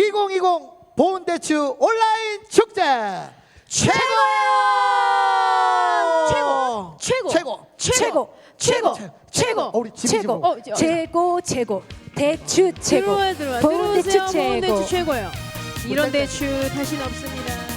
2020 보은대추 온라인 축제. 최고예요! 최고, 최고, 최고! 최고, 최고, 최고, 어, 우리 지금 최고, 지금. 어, 저- 최고 최고. 대추 최고. 들어와 들어와. 보은대추 들어오세요. 최고 보은 대추 최고예요. 이런 대추 다시는 없습니다.